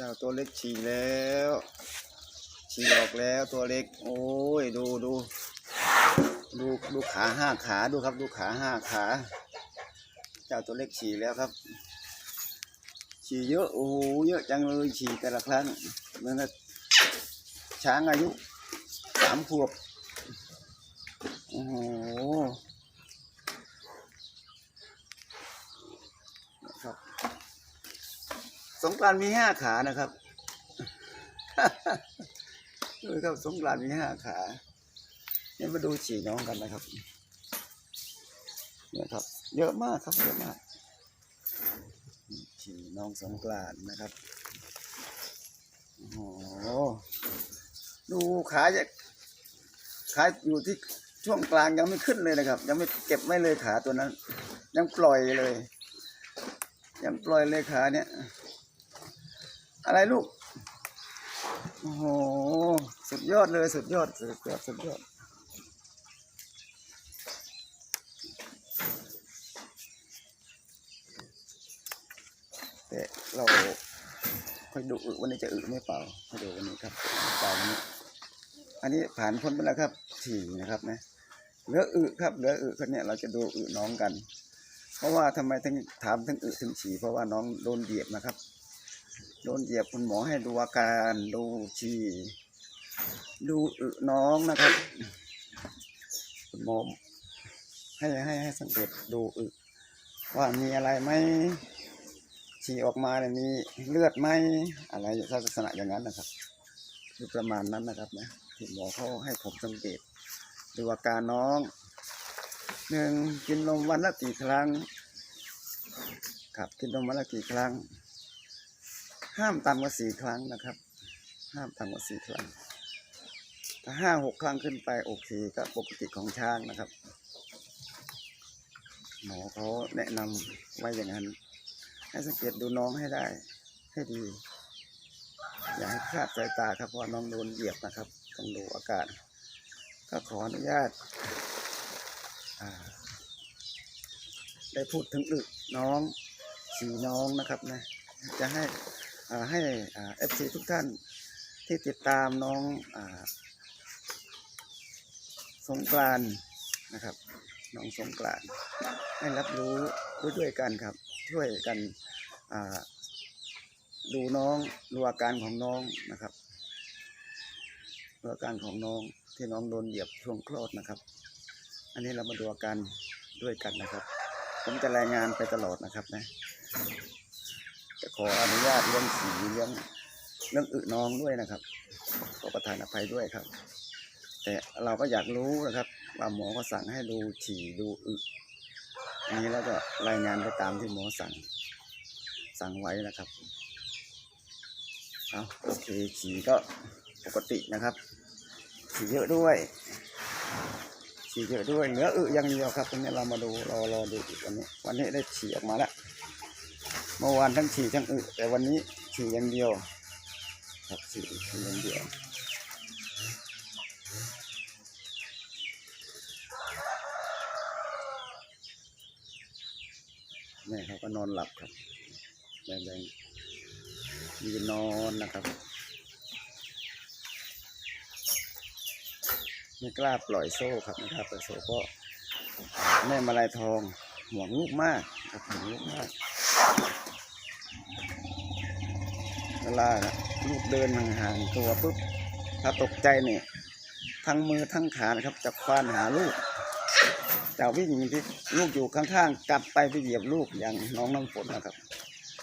เจ้าตัวเล็กฉี่แล้วฉี่ออกแล้วตัวเล็ก โอ้ยดูดูดูดูขาห้าขาดูครับ ดูขาห้าขา เจ้าตัวเล็กฉี่แล้วครับ ฉี่เยอะโอ้โหเยอะจังเลยฉี่แต่ละครั้งเหมือนช้างอายุสามขวบโอ้โหนะครับ ส งกรานมีห้าขานะครับดูครับสงกรานมีห้าขาเนี่ยมาดูฉี่น้องกันนะครับเนี่ยครับ เยอะมากครับเยอะมากฉี่น้องสงกรานนะครับโอ้โหดูขาจะขาอยู่ที่ช่วงกลางยังไม่ขึ้นเลยนะครับ ยังไม่เก็บไม่เลยขาตัวนั้น ยังปล่อยเลย ยังปล่อยเลยขาเนี่ย อะไรลูก โอ้โห สุดยอดเลย สุดยอด สุดยอด สุดยอด แต่เราค่อยดูอึวันนี้จะอึไม่เปล่าค่อยดูวันนี้ครับเปล่าวันนี้ อันนี้ผ่านพ้นไปแล้วครับฉี่นะครับนะเหลืออึครับเหลืออึคนเนี้ยเราจะดูอึน้องกัน เพราะว่าทำไมถึงถามถึงอึถึงฉี่เพราะว่าน้องโดนเหยียบนะครับ ดนเหยียบคุณหมอให้ดูอาการดูฉี่ดูอึน้องนะครับ คุณหมอให้ให้ให้สังเกตดูอึว่ามีอะไรไหมฉี่ออกมาเนี่ยมีเลือดไหมอะไรลักษณะอย่างนั้นนะครับคือประมาณนั้นนะครับนะที่หมอเขาให้ผมสังเกตดูอาการน้องหนึ่งกินนมวันละกี่ครั้งครับกินนมวันละกี่ครั้ง ห้ามต่ำกว่าสี่ครั้งนะครับ ห้ามต่ำกว่าสี่ครั้ง ถ้าห้าหกครั้งขึ้นไปโอเคก็ปกติของช้างนะครับ หมอเขาแนะนำไว้อย่างนั้น ให้สังเกตดูน้องให้ได้ ให้ดี อย่าให้คลาดสายตาครับเพราะน้องโดนเหยียบนะครับ ต้องดูอาการ ก็ขออนุญาตได้พูดถึงอึน้องสีน้องนะครับนะจะให้ ให้เอฟซีทุกท่านที่ติดตามน้องอสงกรานต์นะครับ น้องสงกรานต์ให้รับรู้ด้วยด้วยกันครับ ช่วยกันดูน้องดูอาการของน้องนะครับดูอาการของน้องที่น้องโดนเหยียบช่วงคลอดนะครับ อันนี้เรามาดูอาการด้วยกันนะครับ ผมจะรายงานไปตลอดนะครับนะ จะขออนุญาตเรื่องสีเรื่องเรื่องอึน้องด้วยนะครับขอประทานอภัยด้วยครับ แต่เราก็อยากรู้นะครับว่าหมอก็สั่งให้ดูฉี่ดูอึอันนี้แล้วก็รายงานไปตามที่หมอสั่ง สั่งไว้นะครับเอาโอเคฉี่ก็ปกตินะครับฉี่เยอะด้วยฉี่เยอะด้วยเหลืออึย่างเดียวครับตรงนี้เรามาดูรอรอดูอีกวันนี้ วันนี้ได้ฉี่ออกมาแล้ว เมื่อวานทั้งฉี่ทั้งอึแต่วันนี้ฉี่อย่างเดียวครับฉี่อย่างเดียวแม่เขาก็นอนหลับครับแดงๆยืนนอนนะครับ ไม่กล้าปล่อยโซ่ครับไม่กล้าปล่อยโซ่เพราะแม่มาลายทองห่วงลูกมากครับห่วงลูกมาก เวลาลูกเดินห่างๆตัวปุ๊บถ้าตกใจเนี่ยทั้งมือทั้งขานะครับ จะควานหาลูกจะวิ่งที่ลูกอยู่ข้างๆกลับไปไปเหยียบลูกอย่างน้องน้ำฝนนะครับ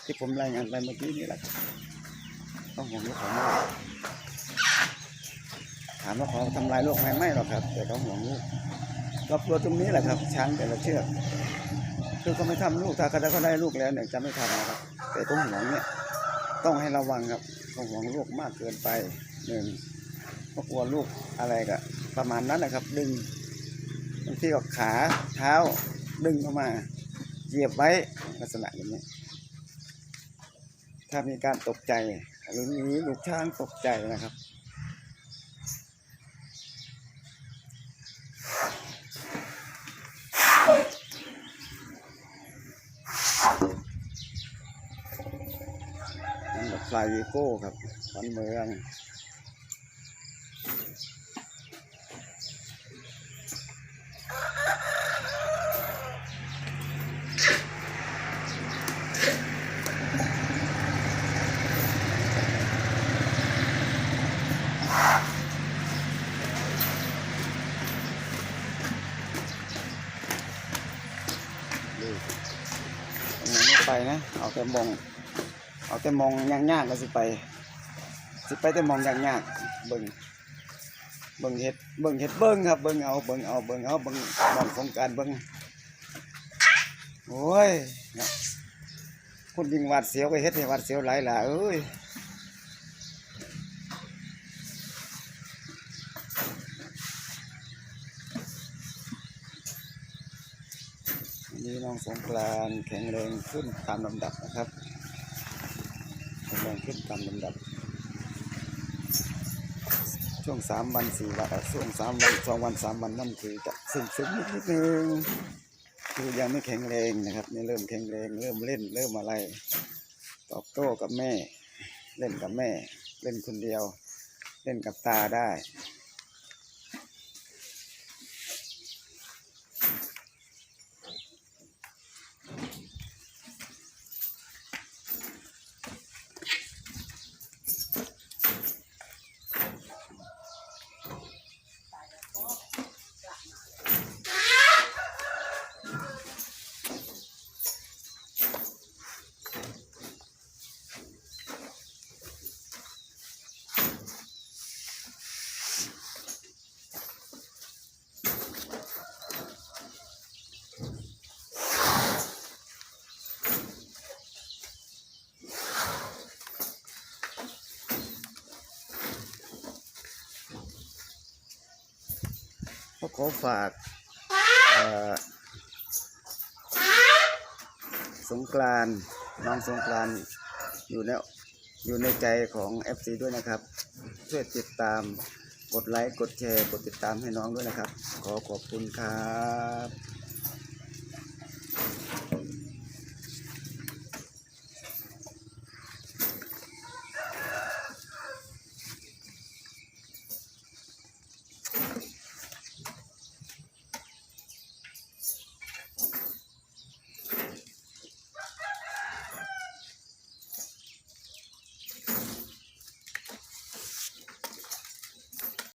ที่ผมรายงานไปเมื่อกี้นี่แหละครับต้องห่วงลูกของมาถามว่าเขาทำลายลูกไหมไม่หรอกครับ แต่เขาห่วงลูกเรากลัวตรงนี้แหละครับ ช้างแต่ละเชือกคือเขาไม่ทำลูกถ้าเขาได้เขาได้ลูกแล้วเนี่ยจะไม่ทำนะครับแต่ตรงห่วงเนี่ย ต้องให้ระวังครับต้องห่วงลูกมากเกินไปหนึ่งก็กลัวลูกอะไรก็ประมาณนั้นนะครับ ดึงบางทีก็ขาเท้าดึงเข้ามาเหยียบไว้ลักษณะอย่างนี้ ถ้ามีการตกใจหรือมีลูกช้างตกใจนะครับ นั่นแบบส ลายวีโก้ครับขวัญเมืองดูยังไม่ไปนะ เอาแต่มอง เอาแต่มองยากๆก็สิไป สิไปแต่มองยากๆเบิ่งเบิ่งเฮ็ดเบิ่งเฮ็ดเบิ่งครับเบิ่งเอาเบิ่งเอาเบิ่งเอาเบิ่งมองโครงการเบิ่งโอ้ยนะคนยิงวัดเสียวก็เฮ็ดให้วัดเสียวหลายล่ะเอ้ยนี้น้องสงกรานแข็งแรงขึ้นตามลำดับนะครับ ขึ้นตามลำดับ ช่วงสามวันสี่วันช่วงสามวันสองวันสามวันนั่นคือจะซึมซึมนิดนึงคือยังไม่แข็งแรงนะครับนี่เริ่มแข็งแรง เริ่มเล่น เริ่มอะไร ตอบโต้กับแม่ เล่นกับแม่ เล่นคนเดียว เล่นกับตาได้ ก็ขอฝากเอ่อสงกรานต์น้องสงกรานต์อยู่ในอยู่ในใจของ FC ด้วยนะครับ ช่วยติดตามกดไลค์ กดแชร์ กดติดตามให้น้องด้วยนะครับ ขอขอบคุณครับ